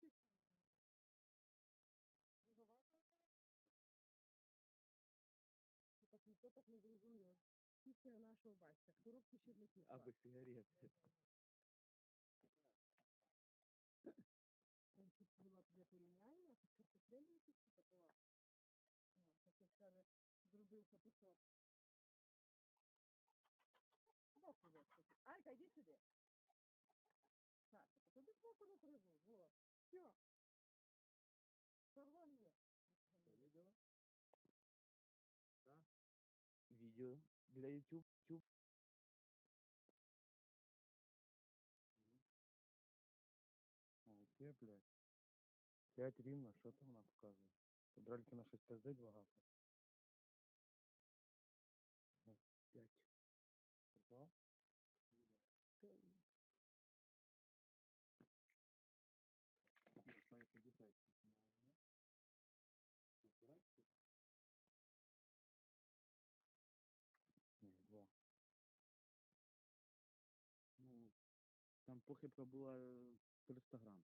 Бачиш? Круговата. Ну, Так ніхто так не зрозумів. Після нашого батька. Коробки ще для кіт. Або сигарети. Там тут було для порівняння, тут картоплені якісь такого. Ну, це ти скаже, зробив фотошоп. Боку вискочить. Алька, йди сюди. Так, а тобі боку не приву. Во. Все. Сорван є. Відео? Відео для YouTube. YouTube. А, яке, блядь? 5 рівно, що там вона показує? Дральки на 6 пиздить багато. П'ять. Похибка була е, 300 грам.